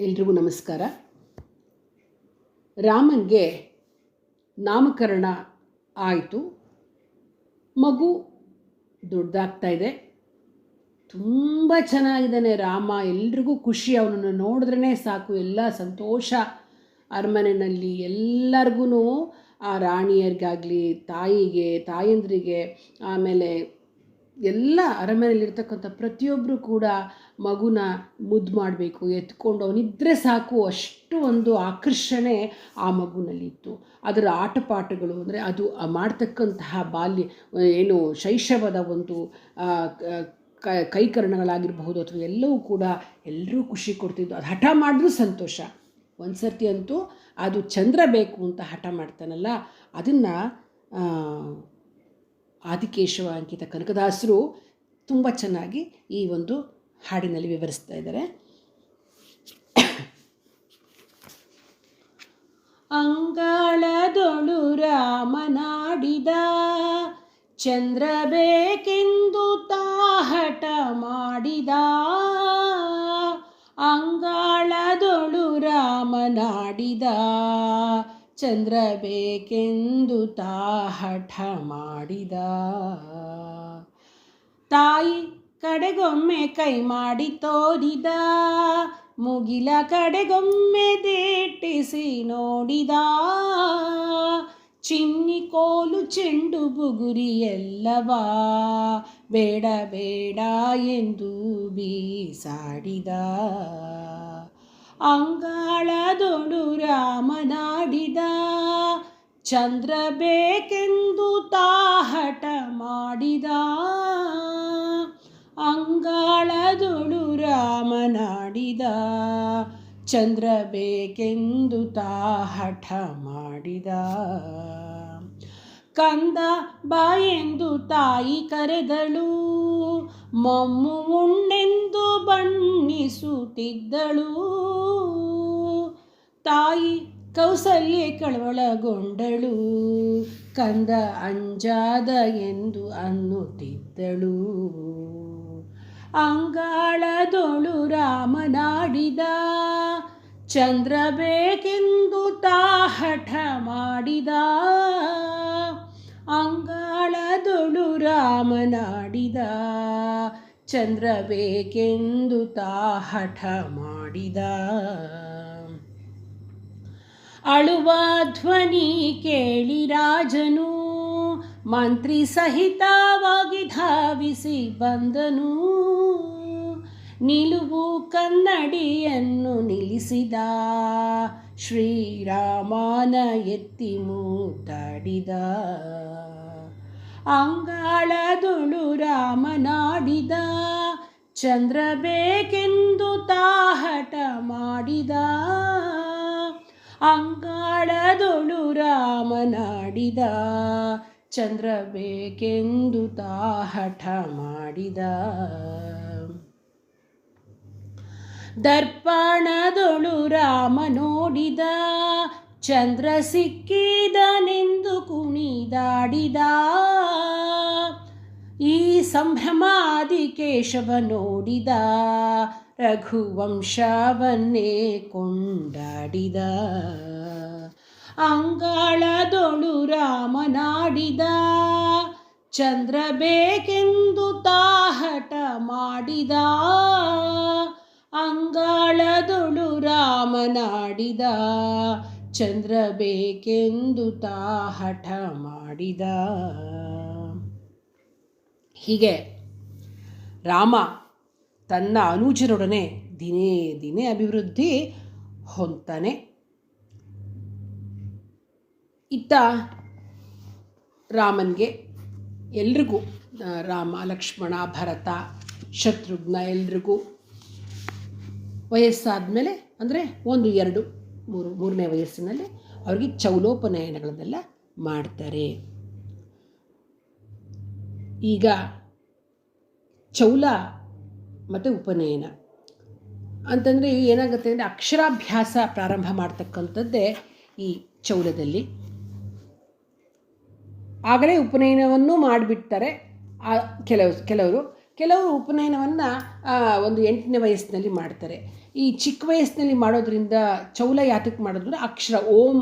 ಎಲ್ರಿಗೂ ನಮಸ್ಕಾರ. ರಾಮನಿಗೆ ನಾಮಕರಣ ಆಯಿತು. ಮಗು ದೊಡ್ಡದಾಗ್ತಾ ಇದೆ. ತುಂಬ ಚೆನ್ನಾಗಿದ್ದಾನೆ ರಾಮ. ಎಲ್ರಿಗೂ ಖುಷಿ. ಅವನನ್ನು ನೋಡಿದ್ರೇ ಸಾಕು. ಎಲ್ಲ ಸಂತೋಷ. ಅರಮನೆಯಲ್ಲಿ ಎಲ್ಲರಿಗೂ ಆ ರಾಣಿಯರಿಗಾಗಲಿ, ತಾಯಿಗೆ, ತಾಯಂದ್ರಿಗೆ, ಆಮೇಲೆ ಎಲ್ಲ ಅರಮನೆಯಲ್ಲಿರ್ತಕ್ಕಂಥ ಪ್ರತಿಯೊಬ್ಬರು ಕೂಡ ಮಗುನ ಮುದ್ದು ಮಾಡಬೇಕು, ಎತ್ಕೊಂಡು ಅವನಿದ್ದರೆ ಸಾಕು ಅಷ್ಟು ಒಂದು ಆಕರ್ಷಣೆ ಆ ಮಗುನಲ್ಲಿತ್ತು. ಅದರ ಆಟಪಾಠಗಳು ಅಂದರೆ ಅದು ಮಾಡ್ತಕ್ಕಂತಹ ಬಾಲ್ಯ, ಏನು ಶೈಶವದ ಒಂದು ಕೈಕರಣಗಳಾಗಿರಬಹುದು ಅಥವಾ ಎಲ್ಲವೂ ಕೂಡ ಎಲ್ಲರೂ ಖುಷಿ ಕೊಡ್ತಿದ್ದು. ಅದು ಹಠ ಮಾಡಿದ್ರೂ ಸಂತೋಷ. ಒಂದು ಸರ್ತಿ ಅಂತೂ ಅದು ಚಂದ್ರ ಬೇಕು ಅಂತ ಹಠ ಮಾಡ್ತಾನಲ್ಲ, ಅದನ್ನು ಆದಿಕೇಶವ ಅಂಕಿತ ಕನಕದಾಸರು ತುಂಬ ಚೆನ್ನಾಗಿ ಈ ಒಂದು ಹಾಡಿನಲ್ಲಿ ವಿವರಿಸ್ತಾ ಇದ್ದಾರೆ. ಅಂಗಳದೊಳು ರಾಮನಾಡಿದ ಚಂದ್ರ ಬೇಕೆಂದು ತಾಹಟ ಮಾಡಿದ ಅಂಗಾಳದೊಳು ರಾಮನಾಡಿದ ಚಂದ್ರ ಬೇಕೆಂದು ತಾ ಹಠ ಮಾಡಿದ. ತಾಯಿ ಕಡೆಗೊಮ್ಮೆ ಕೈ ಮಾಡಿ ತೋರಿದ. ಮುಗಿಲ ಕಡೆಗೊಮ್ಮೆ ದೇಟಿಸಿ ನೋಡಿದ. ಚಿನ್ನಿ ಕೋಲು ಚೆಂಡು ಬುಗುರಿ ಎಲ್ಲವಾ ಬೇಡ ಬೇಡ ಎಂದು ಬೀಸಾಡಿದ. ದೊಡು ರಾಮನಾಡಿದ ಚಂದ್ರ ಬೇಕೆಂದು ತಾಹಟ ಮಾಡಿದ. ಅಂಗಾಳದೊಳು ರಾಮನಾಡಿದ ಚಂದ್ರ ಬೇಕೆಂದು ತಾಹಠ ಮಾಡಿದ. ಕಂದ ಬಾಯೆಂದು ತಾಯಿ ಕರೆದಳು. ಮಮ್ಮು ಉಣ್ಣೆಂದು ಬಣ್ಣಿಸುತ್ತಿದ್ದಳು. ತಾಯಿ ಕೌಸಲ್ಯ ಕಳವಳಗೊಂಡಳು. ಕಂದ ಅಂಜಾದ ಎಂದು ಅನ್ನುತ್ತಿದ್ದಳು. ಅಂಗಾಳದೊಳು ರಾಮನಾಡಿದ. ಚಂದ್ರ ಬೇಕೆಂದು ತಾಹಠ ಮಾಡಿದ. ಅಂಗಾಳದೊಳು ರಾಮನಾಡಿದ. ಚಂದ್ರ ಬೇಕೆಂದು ತಾಹಠ ಮಾಡಿದ. ಅಳುವ ಧ್ವನಿ ಕೇಳಿ ರಾಜನು, ಮಂತ್ರಿ ಸಹಿತವಾಗಿ ಧಾವಿಸಿ ಬಂದನು. ನಿಲುವು ಕನ್ನಡಿಯನ್ನು ನಿಲ್ಲಿಸಿದ ಶ್ರೀರಾಮನ ಎತ್ತಿ ಮೂತಾಡಿದ ಅಂಗಾಳದೊಳು ರಾಮನಾಡಿದ, ಚಂದ್ರ ಬೇಕೆಂದು ತಾಹಟ ಮಾಡಿದ. ಅಂಗಾಳದೊಳು ರಾಮನಾಡಿದ ಚಂದ್ರ ಬೇಕೆಂದು ತಾಹಠ ಮಾಡಿದ. ದರ್ಪಣದೊಳು ರಾಮ ನೋಡಿದ ಚಂದ್ರ ಸಿಕ್ಕಿದನೆಂದು ಕುಣಿದಾಡಿದ. ಈ ಸಂಭ್ರಮಾದಿ ಕೇಶವ ನೋಡಿದ ರಘುವಂಶವನ್ನೇ ಕೊಂಡಾಡಿದ. ಅಂಗಾಳದೊಳು ರಾಮನಾಡಿದ, ಚಂದ್ರ ಬೇಕೆಂದು ತಾಹಟ ಮಾಡಿದ. ಅಂಗಾಳದೊಳು ರಾಮನಾಡಿದ, ಚಂದ್ರ ಬೇಕೆಂದು ತಾಹಟ ಮಾಡಿದ. ಹೀಗೆ ರಾಮ ತನ್ನ ಅನುಜರೊಡನೆ ದಿನೇ ದಿನೇ ಅಭಿವೃದ್ಧಿ ಹೊಂತಾನೆ ಇತ್ತ ರಾಮನಿಗೆ ಎಲ್ರಿಗೂ ರಾಮ, ಲಕ್ಷ್ಮಣ, ಭರತ, ಶತ್ರುಘ್ನ ಎಲ್ರಿಗೂ ವಯಸ್ಸಾದ ಮೇಲೆ ಅಂದರೆ ಒಂದು, ಎರಡು, ಮೂರು, ಮೂರನೇ ವಯಸ್ಸಿನಲ್ಲಿ ಅವ್ರಿಗೆ ಚೌಲೋಪನಯನಗಳನ್ನೆಲ್ಲ ಮಾಡ್ತಾರೆ. ಈಗ ಚೌಲ ಮತ್ತು ಉಪನಯನ. ಅಂತಂದರೆ ಏನಾಗುತ್ತೆ ಅಂದರೆ ಅಕ್ಷರಾಭ್ಯಾಸ ಪ್ರಾರಂಭ ಮಾಡ್ತಕ್ಕಂಥದ್ದೇ ಈ ಚೌಲದಲ್ಲಿ. ಆಗಲೇ ಉಪನಯನವನ್ನು ಮಾಡಿಬಿಡ್ತಾರೆ ಕೆಲವು, ಕೆಲವರು. ಕೆಲವರು ಉಪನಯನವನ್ನು ಒಂದು ಎಂಟನೇ ವಯಸ್ಸಿನಲ್ಲಿ ಮಾಡ್ತಾರೆ. ಈ ಚಿಕ್ಕ ವಯಸ್ಸಿನಲ್ಲಿ ಮಾಡೋದ್ರಿಂದ, ಚೌಲ ಯಾತಕ್ಕೆ ಮಾಡೋದ್ರಿಂದ ಅಕ್ಷರ ಓಂ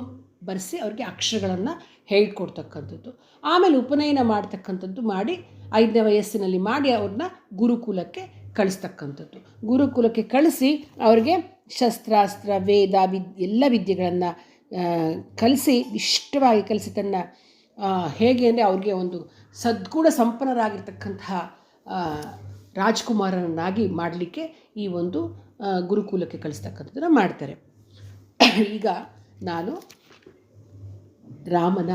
ಬರೆಸಿ ಅವ್ರಿಗೆ ಅಕ್ಷರಗಳನ್ನು ಹೇಳ್ಕೊಡ್ತಕ್ಕಂಥದ್ದು. ಆಮೇಲೆ ಉಪನಯನ ಮಾಡ್ತಕ್ಕಂಥದ್ದು ಮಾಡಿ, ಐದನೇ ವಯಸ್ಸಿನಲ್ಲಿ ಮಾಡಿ ಅವ್ರನ್ನ ಗುರುಕುಲಕ್ಕೆ ಕಳಿಸ್ತಕ್ಕಂಥದ್ದು. ಗುರುಕುಲಕ್ಕೆ ಕಳಿಸಿ ಅವ್ರಿಗೆ ಶಸ್ತ್ರಾಸ್ತ್ರ, ವೇದ, ವಿದ್, ಎಲ್ಲ ವಿದ್ಯೆಗಳನ್ನು ಕಲಿಸಿ ಇಷ್ಟವಾಗಿ ಕಲಿಸಿ ತನ್ನ ಹೇಗೆ ಅಂದರೆ ಅವ್ರಿಗೆ ಒಂದು ಸದ್ಗುಣ ಸಂಪನ್ನರಾಗಿರ್ತಕ್ಕಂತಹ ರಾಜ್ಕುಮಾರನನ್ನಾಗಿ ಮಾಡಲಿಕ್ಕೆ ಈ ಒಂದು ಗುರುಕುಲಕ್ಕೆ ಕಳಿಸ್ತಕ್ಕಂಥದ್ದನ್ನು ಮಾಡ್ತಾರೆ. ಈಗ ನಾನು ರಾಮನ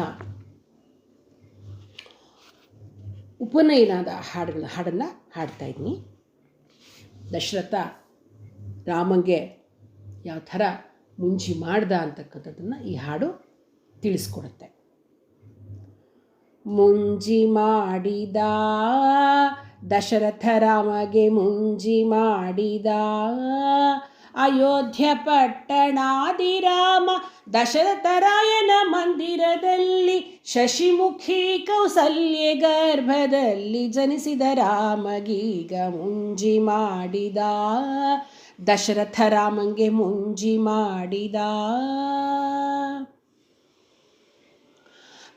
ಉಪನಯನದ ಹಾಡುಗಳ ಹಾಡನ್ನು ಹಾಡ್ತಾ ಇದ್ದೀನಿ ದಶರಥ ರಾಮಂಗೆ ಯಾವ ಥರ ಮುಂಚಿ ಮಾಡ್ದ ಅಂತಕ್ಕಂಥದ್ದನ್ನು ಈ ಹಾಡು ತಿಳಿಸ್ಕೊಡುತ್ತೆ. ಮುಂಜಿ ಮಾಡಿದ, ದಶರಥ ರಾಮಗೆ ಮುಂಜಿ ಮಾಡಿದ ಅಯೋಧ್ಯ ಪಟ್ಟಣಾದಿರಾಮ ದಶರಥರಾಯನ ಮಂದಿರದಲ್ಲಿ ಶಶಿಮುಖಿ ಕೌಸಲ್ಯ ಗರ್ಭದಲ್ಲಿ ಜನಿಸಿದ ರಾಮಗೀಗ ಮುಂಜಿ ಮಾಡಿದ. ದಶರಥ ರಾಮಂಗೆ ಮುಂಜಿ ಮಾಡಿದ.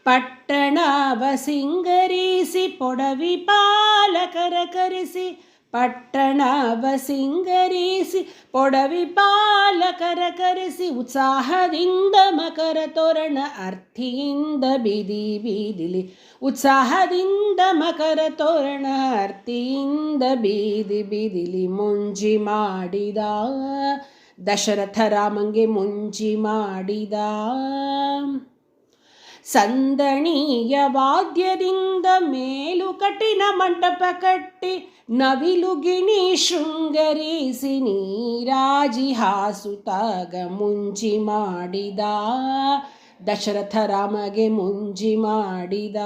ಪಟ್ಟಣವ ಸಿಂಗರಿಸಿ, ಪೊಡವಿ ಪಾಲಕರ ಕರೆಸಿ ಪಟ್ಟಣವ ಸಿಂಗರಿಸಿ ಪೊಡವಿ ಪಾಲ ಕರೆಸಿ ಉತ್ಸಾಹದಿಂದ ಮಕರ ತೋರಣ ಅರ್ಥಿಯಿಂದ ಬೀದಿ ಬೀದಿಲಿ. ಉತ್ಸಾಹದಿಂದ ಮಕರ ತೋರಣ ಅರ್ಥಿಯಿಂದ ಬೀದಿ ಬೀದಿಲಿ ಮುಂಜಿ ಮಾಡಿದ. ದಶರಥ ರಾಮಂಗೆ ಮುಂಜಿ ಮಾಡಿದ. ಸಂದಣೀಯ ವಾದ್ಯದಿಂದ ಮೇಲು ಕಠಿಣ ಮಂಟಪ ಕಟ್ಟಿ ನವಿಲುಗಿಣಿ ಶೃಂಗರಿಸಿ ನೀರಾಜಿ ಹಾಸುತ್ತಾಗ ಮುಂಜಿ ಮಾಡಿದ. ದಶರಥ ರಾಮಗೆ ಮುಂಜಿ ಮಾಡಿದ.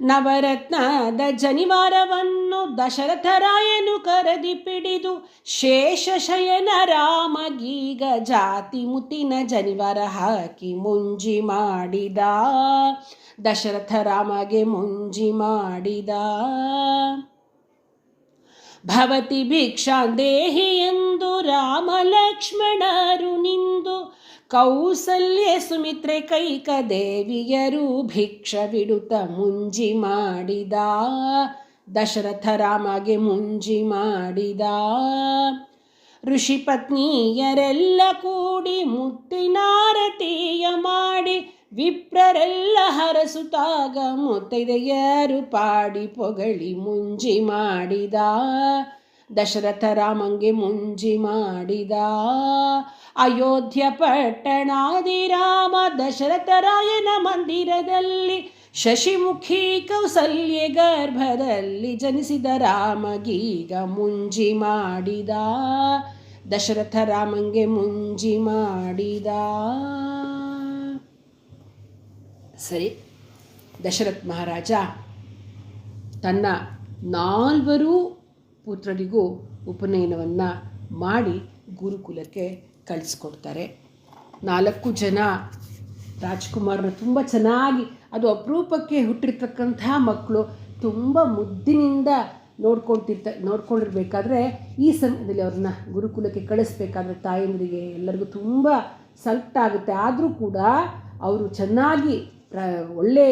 ನವರತ್ನದ ಜನಿವಾರವನ್ನು ದಶರಥರಾಯನು ಕರದಿ ಪಿಡಿದು ಶೇಷಶಯನ ರಾಮಗೀಗ ಜಾತಿ ಮುತಿನ ಜನಿವಾರ ಹಾಕಿ ಮುಂಜಿ ಮಾಡಿದ. ದಶರಥ ರಾಮಗೆ ಮುಂಜಿ ಮಾಡಿದ. ಭವತಿ ಭಿಕ್ಷಾಂದೇಹಿ ಎಂದು ರಾಮ ಲಕ್ಷ್ಮಣರು ನಿಂದು. ಕೌಸಲ್ಯ ಸುಮಿತ್ರೆ ಕೈಕ ದೇವಿಯರು ಭಿಕ್ಷವಿಡುತ್ತ ಮುಂಜಿ ಮಾಡಿದ. ದಶರಥ ರಾಮಗೆ ಮುಂಜಿ ಮಾಡಿದ. ಋಷಿ ಪತ್ನಿಯರೆಲ್ಲ ಕೂಡಿ ಮುತ್ತಿನಾರತೀಯ ಮಾಡಿ ವಿಪ್ರರೆಲ್ಲ ಹರಸುತಾಗ ಮುತ್ತೈದೆಯರು ಪಾಡಿ ಪೊಗಳಿ ಮುಂಜಿ ಮಾಡಿದ. ದಶರಥ ರಾಮಂಗೆ ಮುಂಜಿ ಮಾಡಿದ. ಅಯೋಧ್ಯ ಪಟ್ಟಣಾದಿ ರಾಮ ದಶರಥರಾಯನ ಮಂದಿರದಲ್ಲಿ ಶಶಿಮುಖಿ ಕೌಸಲ್ಯ ಗರ್ಭದಲ್ಲಿ ಜನಿಸಿದ ರಾಮಗೀಗ ಮುಂಜಿ ಮಾಡಿದ. ದಶರಥ ರಾಮಂಗೆ ಮುಂಜಿ ಮಾಡಿದ. ಸರಿ, ದಶರಥ್ ಮಹಾರಾಜ, ತನ್ನ ನಾಲ್ವರು ಪುತ್ರರಿಗೂ ಉಪನಯನವನ್ನು ಮಾಡಿ ಗುರುಕುಲಕ್ಕೆ ಕಳಿಸ್ಕೊಡ್ತಾರೆ. ನಾಲ್ಕು ಜನ ರಾಜ್ಕುಮಾರನ ತುಂಬ ಚೆನ್ನಾಗಿ ಅದು ಅಪರೂಪಕ್ಕೆ ಹುಟ್ಟಿರ್ತಕ್ಕಂಥ ಮಕ್ಕಳು ತುಂಬ ಮುದ್ದಿನಿಂದ ನೋಡ್ಕೊಳ್ತಿರ್ತ, ನೋಡ್ಕೊಂಡಿರ್ಬೇಕಾದ್ರೆ ಈ ಸಮಯದಲ್ಲಿ ಅವ್ರನ್ನ ಗುರುಕುಲಕ್ಕೆ ಕಳಿಸ್ಬೇಕಾದ್ರೆ ತಾಯಂದರಿಗೆ ಎಲ್ಲರಿಗೂ ತುಂಬ ಸಲ್ಟ್ ಆಗುತ್ತೆ ಆದರೂ ಕೂಡ ಅವರು ಚೆನ್ನಾಗಿ ಪ್ರ, ಒಳ್ಳೆ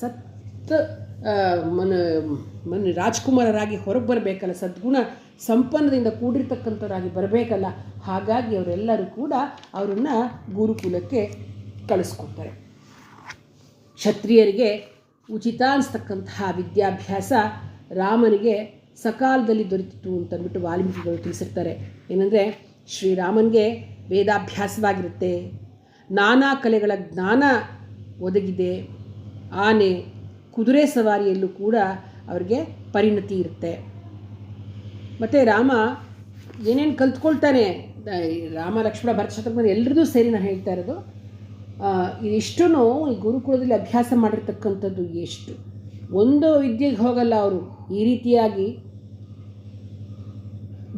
ಸತ್ ಮನ ಮನ, ರಾಜ್ಕುಮಾರರಾಗಿ ಹೊರಗೆ ಬರಬೇಕಲ್ಲ, ಸದ್ಗುಣ ಸಂಪನ್ನದಿಂದ ಕೂಡಿರ್ತಕ್ಕಂಥವರಾಗಿ ಬರಬೇಕಲ್ಲ, ಹಾಗಾಗಿ ಅವರೆಲ್ಲರೂ ಕೂಡ ಅವರನ್ನು ಗುರುಕುಲಕ್ಕೆ ಕಳಿಸ್ಕೊಡ್ತಾರೆ. ಕ್ಷತ್ರಿಯರಿಗೆ ಉಚಿತ ಅನಿಸ್ತಕ್ಕಂತಹ ವಿದ್ಯಾಭ್ಯಾಸ ರಾಮನಿಗೆ ಸಕಾಲದಲ್ಲಿ ದೊರೆತಿತ್ತು ಅಂತಂದ್ಬಿಟ್ಟು ವಾಲ್ಮೀಕಿಗಳು ತಿಳಿಸಿರ್ತಾರೆ. ಏನಂದರೆ, ಶ್ರೀರಾಮನಿಗೆ ವೇದಾಭ್ಯಾಸವಾಗಿರುತ್ತೆ. ನಾನಾ ಕಲೆಗಳ ಜ್ಞಾನ ಒದಗಿದೆ. ಆನೆ, ಕುದುರೆ ಸವಾರಿಯಲ್ಲೂ ಕೂಡ ಅವರಿಗೆ ಪರಿಣತಿ ಇರುತ್ತೆ. ಮತ್ತು ರಾಮ ಏನೇನು ಕಲ್ತ್ಕೊಳ್ತಾನೆ? ರಾಮ, ಲಕ್ಷ್ಮಣ, ಭರತ ಶತ್ರುಘ್ನ ಎಲ್ಲರದೂ ಸೇರಿ ನಾನು ಹೇಳ್ತಾ ಇರೋದು ಇದಿಷ್ಟು ಈ ಗುರುಕುಲದಲ್ಲಿ ಅಭ್ಯಾಸ ಮಾಡಿರ್ತಕ್ಕಂಥದ್ದು ಎಷ್ಟು? ಒಂದು ವಿದ್ಯೆಗೆ ಹೋಗಲ್ಲ ಅವರು. ಈ ರೀತಿಯಾಗಿ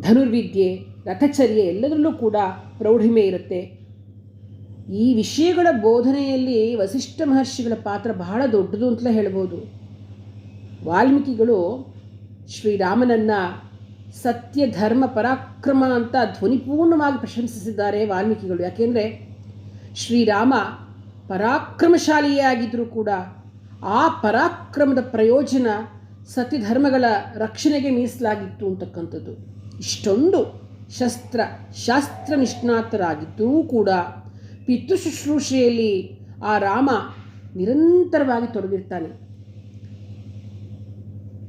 ಧನುರ್ವಿದ್ಯೆ, ರಥಚರ್ಯೆ ಎಲ್ಲದರಲ್ಲೂ ಕೂಡ ಪ್ರೌಢಿಮೆ ಇರುತ್ತೆ. ಈ ವಿಷಯಗಳ ಬೋಧನೆಯಲ್ಲಿ ವಸಿಷ್ಠ ಮಹರ್ಷಿಗಳ ಪಾತ್ರ ಬಹಳ ದೊಡ್ಡದು ಅಂತಲೇ ಹೇಳ್ಬೋದು. ವಾಲ್ಮೀಕಿಗಳು ಶ್ರೀರಾಮನನ್ನು ಸತ್ಯ ಧರ್ಮ ಪರಾಕ್ರಮ ಅಂತ ಧ್ವನಿಪೂರ್ಣವಾಗಿ ಪ್ರಶಂಸಿಸಿದ್ದಾರೆ ವಾಲ್ಮೀಕಿಗಳು. ಯಾಕೆಂದರೆ ಶ್ರೀರಾಮ ಪರಾಕ್ರಮಶಾಲಿಯಾಗಿದ್ದರೂ ಕೂಡ ಆ ಪರಾಕ್ರಮದ ಪ್ರಯೋಜನ ಧರ್ಮಗಳ ರಕ್ಷಣೆಗೆ ಮೀಸಲಾಗಿತ್ತು ಅಂತಕ್ಕಂಥದ್ದು. ಇಷ್ಟೊಂದು ಶಸ್ತ್ರ ಶಾಸ್ತ್ರ ನಿಷ್ಣಾತರಾಗಿದ್ದೂ ಕೂಡ ಪಿತೃಶುಶ್ರೂಷೆಯಲ್ಲಿ ಆ ರಾಮ ನಿರಂತರವಾಗಿ ತೊಡಗಿರ್ತಾನೆ.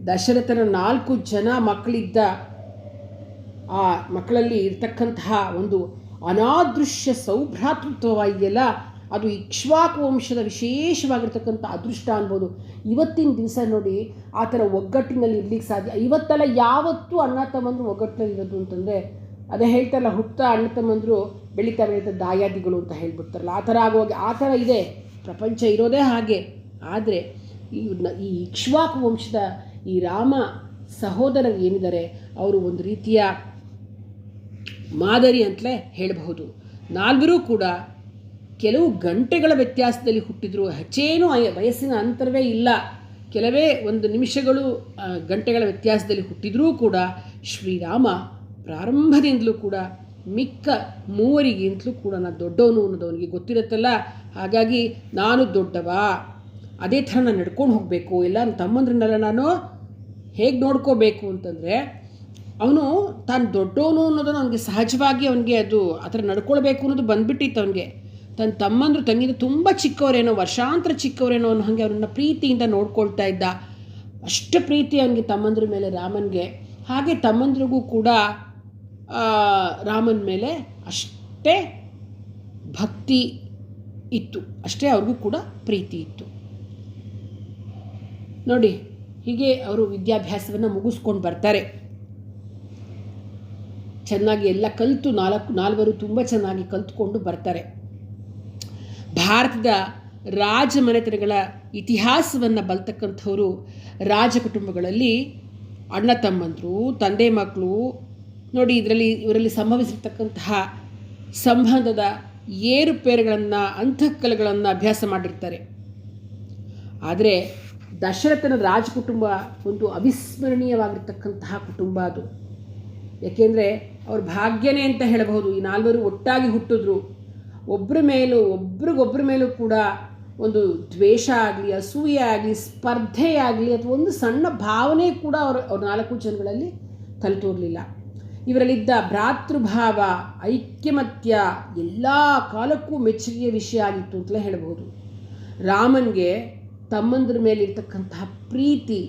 ದಶರಥನ ನಾಲ್ಕು ಜನ ಮಕ್ಕಳಿದ್ದ ಆ ಮಕ್ಕಳಲ್ಲಿ ಇರ್ತಕ್ಕಂತಹ ಒಂದು ಅನಾದೃಶ್ಯ ಸೌಭ್ರಾತೃತ್ವವಾಗಿದೆಯಲ್ಲ ಅದು ಇಕ್ಷ್ವಾಕು ವಂಶದ ವಿಶೇಷವಾಗಿರ್ತಕ್ಕಂಥ ಅದೃಷ್ಟ ಅನ್ಬೋದು. ಇವತ್ತಿನ ದಿವಸ ನೋಡಿ, ಆ ಥರ ಒಗ್ಗಟ್ಟಿನಲ್ಲಿ ಇರ್ಲಿಕ್ಕೆ ಸಾಧ್ಯ. ಇವತ್ತೆಲ್ಲ ಯಾವತ್ತೂ ಅಣ್ಣ ತಮ್ಮಂದ್ರು ಒಗ್ಗಟ್ಟಿನಲ್ಲಿ ಇರೋದು ಅಂತಂದರೆ, ಅದೇ ಹೇಳ್ತಾರಲ್ಲ ಹುಟ್ಟ ಅಣ್ಣ ತಮ್ಮಂದರು ಬೆಳೀತಾ ಬೆಳೀತಾ ದಾಯಾದಿಗಳು ಅಂತ ಹೇಳ್ಬಿಡ್ತಾರಲ್ಲ. ಆ ಥರ ಆಗುವಾಗ ಆ ಥರ ಇದೆ. ಪ್ರಪಂಚ ಇರೋದೇ ಹಾಗೆ. ಆದರೆ ಈ ಈ ಇಕ್ಷ್ವಾಕು ವಂಶದ ಈ ರಾಮ ಸಹೋದರರು ಏನಿದ್ದಾರೆ, ಅವರು ಒಂದು ರೀತಿಯ ಮಾದರಿ ಅಂತಲೇ ಹೇಳಬಹುದು. ನಾಲ್ವರೂ ಕೂಡ ಕೆಲವು ಗಂಟೆಗಳ ವ್ಯತ್ಯಾಸದಲ್ಲಿ ಹುಟ್ಟಿದ್ರು. ಹೆಚ್ಚೇನು ವಯಸ್ಸಿನ ಅಂತರವೇ ಇಲ್ಲ. ಕೆಲವೇ ಒಂದು ನಿಮಿಷಗಳು ಗಂಟೆಗಳ ವ್ಯತ್ಯಾಸದಲ್ಲಿ ಹುಟ್ಟಿದರೂ ಕೂಡ ಶ್ರೀರಾಮ ಪ್ರಾರಂಭದಿಂದಲೂ ಕೂಡ ಮಿಕ್ಕ ಮೂವರಿಗಿಂತಲೂ ಕೂಡ ನಾನು ದೊಡ್ಡವನು ಅನ್ನೋದು ಅವನಿಗೆ ಗೊತ್ತಿರುತ್ತಲ್ಲ. ಹಾಗಾಗಿ ನಾನು ದೊಡ್ಡವ? ಅದೇ ಥರ ನಾನು ನಡ್ಕೊಂಡು ಹೋಗಬೇಕು. ಇಲ್ಲ ನನ್ನ ತಮ್ಮಂದ್ರನ್ನೆಲ್ಲ ನಾನು ಹೇಗೆ ನೋಡ್ಕೋಬೇಕು ಅಂತಂದರೆ ಅವನು ತಾನು ದೊಡ್ಡವನು ಅನ್ನೋದನ್ನು ಅವನಿಗೆ ಸಹಜವಾಗಿ ಅವನಿಗೆ ಅದು ಆ ಥರ ನಡ್ಕೊಳ್ಬೇಕು ಅನ್ನೋದು ಬಂದ್ಬಿಟ್ಟಿತ್ತು ಅವನಿಗೆ. ತನ್ನ ತಮ್ಮಂದ್ರು ತಂಗಿದ ತುಂಬ ಚಿಕ್ಕವರೇನೋ, ವರ್ಷಾಂತರ ಚಿಕ್ಕವರೇನೋ ಅನ್ನೋ ಹಾಗೆ ಅವನನ್ನು ಪ್ರೀತಿಯಿಂದ ನೋಡ್ಕೊಳ್ತಾ ಇದ್ದ. ಅಷ್ಟು ಪ್ರೀತಿ ಅವನಿಗೆ ತಮ್ಮಂದ್ರ ಮೇಲೆ, ರಾಮನಿಗೆ. ಹಾಗೆ ತಮ್ಮಂದ್ರಿಗೂ ಕೂಡ ರಾಮನ ಮೇಲೆ ಅಷ್ಟೇ ಭಕ್ತಿ ಇತ್ತು. ಅಷ್ಟೇ ಅವ್ರಿಗೂ ಕೂಡ ಪ್ರೀತಿ ಇತ್ತು. ನೋಡಿ, ಹೀಗೆ ಅವರು ವಿದ್ಯಾಭ್ಯಾಸವನ್ನು ಮುಗಿಸ್ಕೊಂಡು ಬರ್ತಾರೆ. ಚೆನ್ನಾಗಿ ಎಲ್ಲ ಕಲಿತು ನಾಲ್ಕು, ನಾಲ್ವರು ತುಂಬ ಚೆನ್ನಾಗಿ ಕಲಿತ್ಕೊಂಡು ಬರ್ತಾರೆ. ಭಾರತದ ರಾಜಮನೆತನಗಳ ಇತಿಹಾಸವನ್ನು ಬಲ್ತಕ್ಕಂಥವರು ರಾಜ ಕುಟುಂಬಗಳಲ್ಲಿ ಅಣ್ಣ, ತಮ್ಮಂದರು, ತಂದೆ ಮಕ್ಕಳು ನೋಡಿ ಇದರಲ್ಲಿ, ಇವರಲ್ಲಿ ಸಂಭವಿಸಿರ್ತಕ್ಕಂತಹ ಸಂಬಂಧದ ಏರುಪೇರುಗಳನ್ನು, ಅಂತಃಕಲಗಳನ್ನು ಅಭ್ಯಾಸ ಮಾಡಿರ್ತಾರೆ. ಆದರೆ ದಶರಥನ ರಾಜಕುಟುಂಬ ಒಂದು ಅವಿಸ್ಮರಣೀಯವಾಗಿರ್ತಕ್ಕಂತಹ ಕುಟುಂಬ ಅದು. ಯಾಕೆಂದರೆ ಅವ್ರ ಭಾಗ್ಯನೇ ಅಂತ ಹೇಳಬಹುದು. ಈ ನಾಲ್ವರು ಒಟ್ಟಾಗಿ ಹುಟ್ಟಿದ್ರು. ಒಬ್ಬರ ಮೇಲೂ ಒಬ್ರಿಗೊಬ್ಬರ ಮೇಲೂ ಕೂಡ ಒಂದು ದ್ವೇಷ ಆಗಲಿ, ಅಸೂಯೆ ಆಗಲಿ, ಸ್ಪರ್ಧೆ ಆಗಲಿ ಅಥವಾ ಒಂದು ಸಣ್ಣ ಭಾವನೆ ಕೂಡ ಅವ್ರ ಅವ್ರ ನಾಲ್ಕು ಜನಗಳಲ್ಲಿ ಕಲಿತೋರ್ಲಿಲ್ಲ ಇವರಲ್ಲಿದ್ದ ಭ್ರಾತೃಭಾವ, ಐಕ್ಯಮತ್ಯ ಎಲ್ಲ ಕಾಲಕ್ಕೂ ಮೆಚ್ಚುಗೆಯ ವಿಷಯ ಆಗಿತ್ತು ಅಂತಲೇ ಹೇಳ್ಬೋದು ರಾಮನಿಗೆ ತಮ್ಮಂದ್ರ ಮೇಲೆ ಇರ್ತಕ್ಕಂತಹ ಪ್ರೀತಿ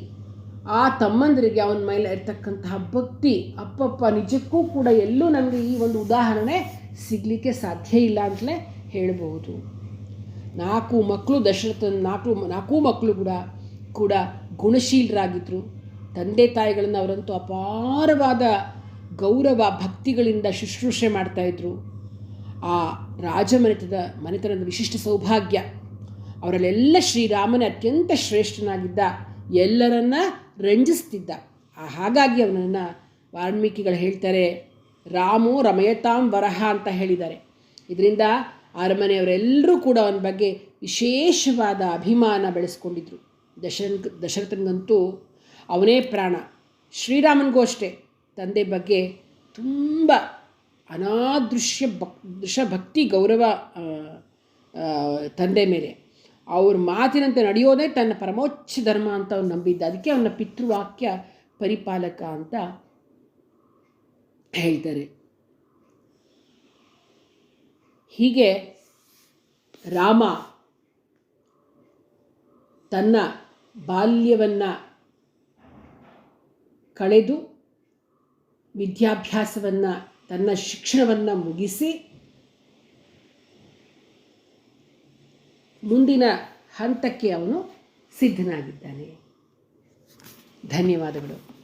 ಆ ತಮ್ಮಂದರಿಗೆ ಅವನ ಮೇಲೆ ಇರ್ತಕ್ಕಂತಹ ಭಕ್ತಿ, ಅಪ್ಪಪ್ಪ ನಿಜಕ್ಕೂ ಕೂಡ ಎಲ್ಲೂ ನಮಗೆ ಈ ಒಂದು ಉದಾಹರಣೆ ಸಿಗಲಿಕ್ಕೆ ಸಾಧ್ಯ ಇಲ್ಲ ಅಂತಲೇ ಹೇಳಬಹುದು. ನಾಲ್ಕು ಮಕ್ಕಳು ದಶರಥನ, ನಾಲ್ಕು ನಾಲ್ಕು ಮಕ್ಕಳು ಕೂಡ ಕೂಡ ಗುಣಶೀಲರಾಗಿದ್ದರು ತಂದೆ ತಾಯಿಗಳನ್ನು ಅವರಂತೂ ಅಪಾರವಾದ ಗೌರವ ಭಕ್ತಿಗಳಿಂದ ಶುಶ್ರೂಷೆ ಮಾಡ್ತಾಯಿದ್ರು ಆ ರಾಜಮನೆತದ ಮನೆತನದ ವಿಶಿಷ್ಟ ಸೌಭಾಗ್ಯ. ಅವರಲ್ಲೆಲ್ಲ ಶ್ರೀರಾಮನೇ ಅತ್ಯಂತ ಶ್ರೇಷ್ಠನಾಗಿದ್ದ ಎಲ್ಲರನ್ನ ರಂಜಿಸ್ತಿದ್ದ. ಹಾಗಾಗಿ ಅವನನ್ನು ವಾಲ್ಮೀಕಿಗಳು ಹೇಳ್ತಾರೆ, ರಾಮು ರಮಯತಾಂ ವರಹ ಅಂತ ಹೇಳಿದ್ದಾರೆ. ಇದರಿಂದ ಅರಮನೆಯವರೆಲ್ಲರೂ ಕೂಡ ಅವನ ಬಗ್ಗೆ ವಿಶೇಷವಾದ ಅಭಿಮಾನ ಬೆಳೆಸ್ಕೊಂಡಿದ್ರು. ದಶರನ್, ದಶರಥನಿಗಂತೂ ಅವನೇ ಪ್ರಾಣ. ಶ್ರೀರಾಮನಿಗೂ ಅಷ್ಟೇ. ತಂದೆ ಬಗ್ಗೆ ತುಂಬ ಅನಾದೃಶ್ಯ ಭಕ್, ದೃಶ್ಯ ಭಕ್ತಿ, ಗೌರವ ತಂದೆ ಮೇಲೆ. ಅವ್ರ ಮಾತಿನಂತೆ ನಡೆಯೋದೇ ತನ್ನ ಪರಮೋಚ್ಚ ಧರ್ಮ ಅಂತ ಅವ್ನು ನಂಬಿದ್ದ. ಅದಕ್ಕೆ ಅವನ ಪಿತೃವಾಕ್ಯ ಪರಿಪಾಲಕ ಅಂತ ಹೇಳ್ತಾರೆ. ಹೀಗೆ ರಾಮ ತನ್ನ ಬಾಲ್ಯವನ್ನು ಕಳೆದು ವಿದ್ಯಾಭ್ಯಾಸವನ್ನು ತನ್ನ ಶಿಕ್ಷಣವನ್ನು ಮುಗಿಸಿ ಮುಂದಿನ ಹಂತಕ್ಕೆ ಅವನು ಸಿದ್ಧನಾಗಿದ್ದಾನೆ. ಧನ್ಯವಾದಗಳು.